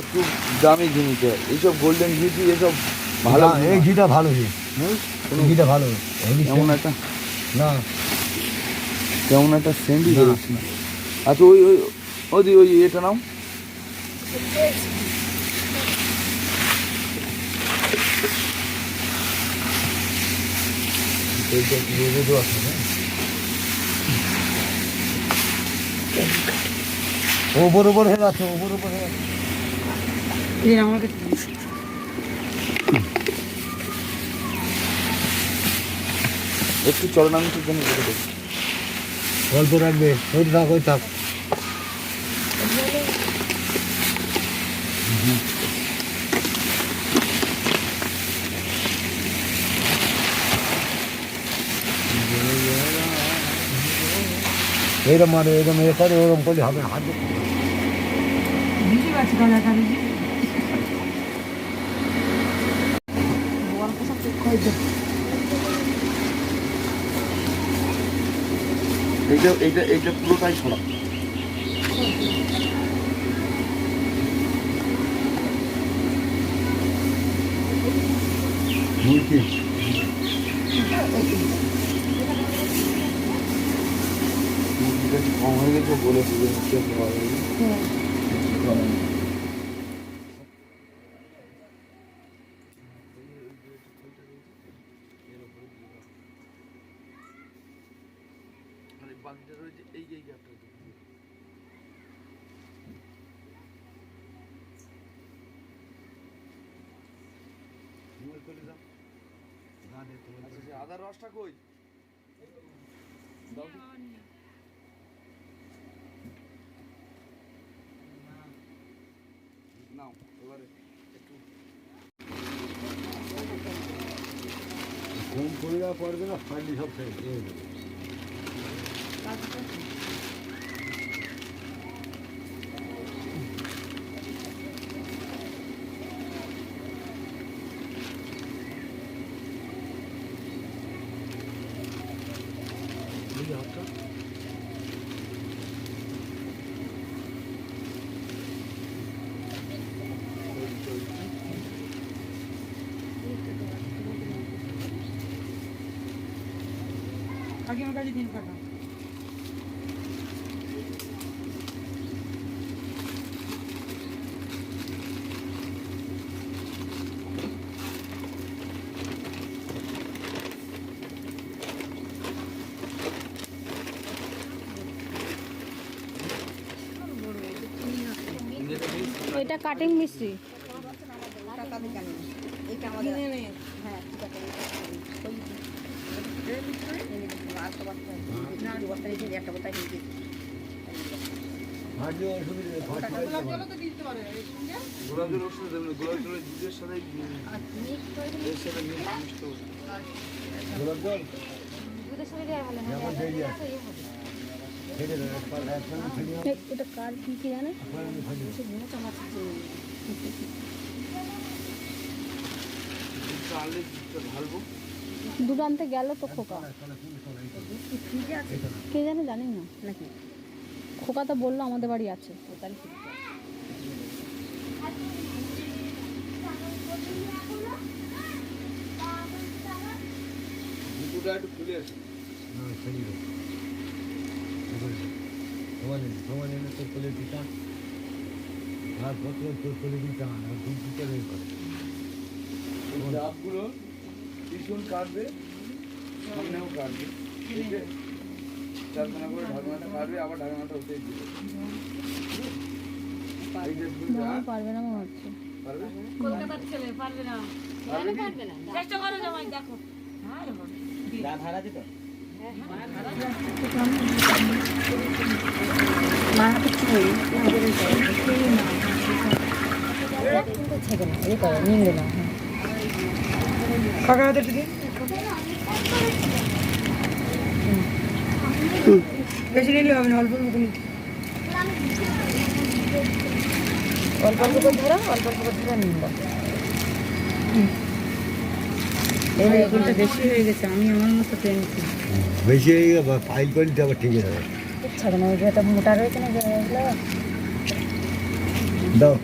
একটু দামি জিনিস। হয়। এইসব গোল্ডেন ঘি এসব ভালো এই ঘিটা ভালো ঘি হুম? ঘিটা ভালো। কেমন একটা? না। কেমন একটা সেন্ডই না। বেরোচ্ছে। না আচ্ছা ওই ওই ওই ওই এটা নাও। ওপর ওপর হয়ে আছে ওপর ওপর হয়ে আমাকে একটু জন্য অল্প রাখবে ওই থাক ওই থাক। এরম মারে এরম এ করে ওরম করলে হবে না হাত দিয়ে- বুঝতে পারছি কাজ একটা বুঝি বড় কথা তো কই দে এইটা এইটা এইটা পুরোটাই মুরগি মুরগিটা কম হয়ে গেছে বলেছি যে মুখে খাওয়া হয়ে গেছে মানে বাকিটা রয়েছে এই এই গ্যাপটা আচ্ছা আদার রসটা কই। নাও এবারে একটু। ঘুম পড়লে পড়বে না ফাঁড়ি সব শেষ আগে আমার কাছে দিন কাটা এটা কাটিং মিস্ত্রি। নে। ছেড়ে দাও, এটা কার কি কি জানে? আনতে গেল তো খোকা। কে জানে জানি না। নাকি? খোকা তো বলল আমাদের বাড়ি আছে। দিতা। আর দুই করে। ডাবগুলো ভীষণ কাটবে সামনেও কাটবে। ছেলে পারবে না। কাকা দিন। বেশি নিলে হবে না অল্প অল্প নিতে। অল্প অল্প করে ধরো অল্প অল্প করে ধরে নিন বেশি হয়ে গেছে আমি আমার মতো টেনছি বেশি হয়ে আবার পাইল করে দিতে আবার ঠিক যাবে। ছাড়ো না ওইটা মোটা রয়েছে না দাও।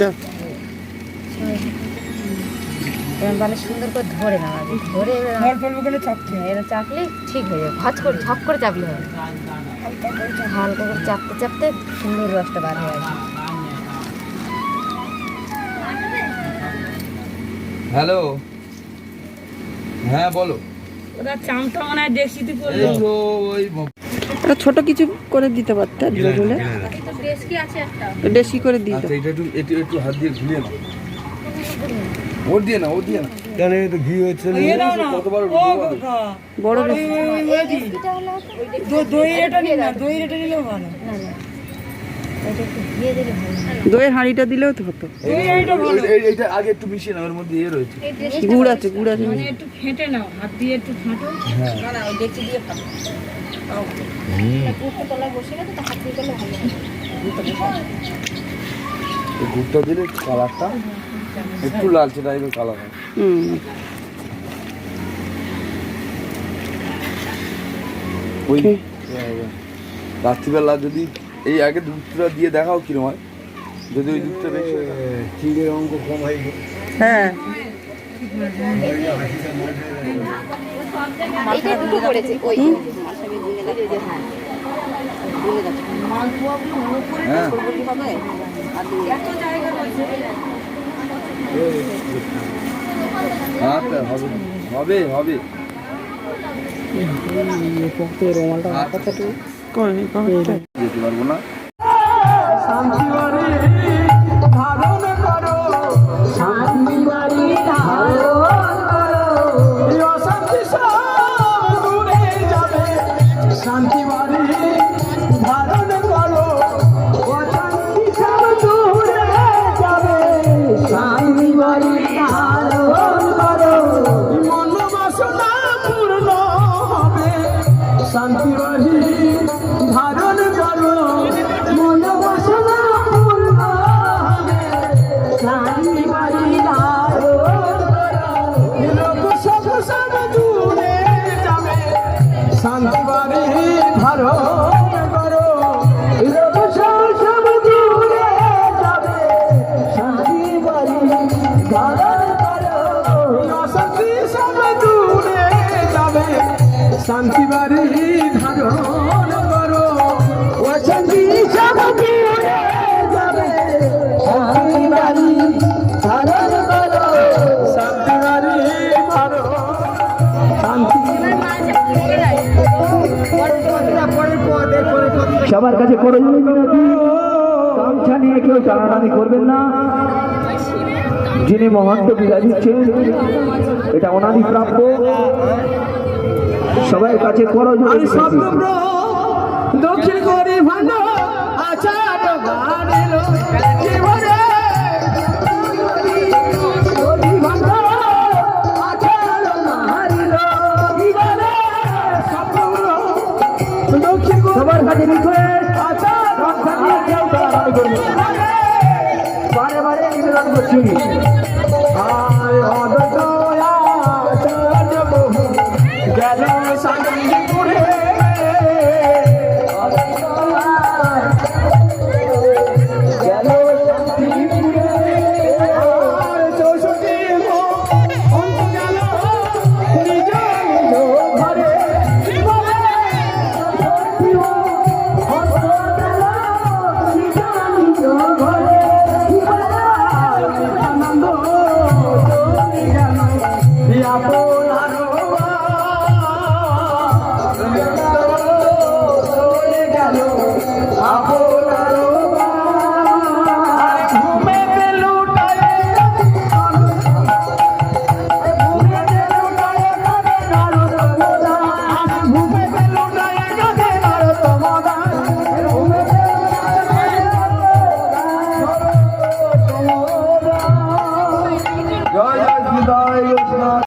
দাও। এরকম বালে সুন্দর করে ধরে না ধরে অল্প অল্প করে চাপতে হয়। এরা চাপলে ঠিক হয়ে যাবে। ভাজ করে ঝপ করে চাপলে হয় হালকা করে চাপতে চাপতে সুন্দর রসটা বার হয়ে আসে হ্যালো। হ্যাঁ বলো। ওরা চামটা মনে হয় দেশিতে করল। ওই একটা ছোট কিছু করে দিতে পারতে ঢুলে ঢুলে বেশি করে দিতে। আচ্ছা এটা একটু একটু একটু হাত দিয়ে নাও। ওর দিয়ে না ওর দিয়ে না। কেন এই তো ঘি হচ্ছে না? দিয়ে দাও না। কত বড় ওই, ওই, ওই, ওই। দই- এটা নিন না দইয়ের এটা নিলেও ভালো। না না। দিয়ে হয়। দইয়ের হাঁড়িটা দিলেও তো হতো। এইটা আগে একটু মিশিয়ে নাও ওর মধ্যে ইয়ে রয়েছে। গুড় আছে গুড় আছে মানে একটু ফেটে নাও হাত দিয়ে একটু ফাটো। এই গুড়টা দিলে কালারটা একটু লালচে টাইপের কালার হয়। ওই রাত্রিবেলা যদি এই আগে দুধটা দিয়ে দেখাও কিরম হয়? যদি ওই দুধটা বেশি চিড়ের অঙ্ক কম হয়ে। হ্যাঁ। হ্যাঁ। আচ্ছা হবে হবে হবে। করে যেতে পারব না শান্তি শান্তি বাড়ি ধারণ করো। অশান্তি সব দূরে যাবে। শান্তি বাড়ি ধারণ করো। শান্তি বাড়ি ধারণ। শান্তি সবার কাছে করে গামছা নিয়ে কেউ টানাটানি করবেন না। যিনি মহান্ত বিরাজিচ্ছেন এটা অনাদি প্রাপ্য সবাই কাছে করো দক্ষিণ করে ভালো আচার বাড়িল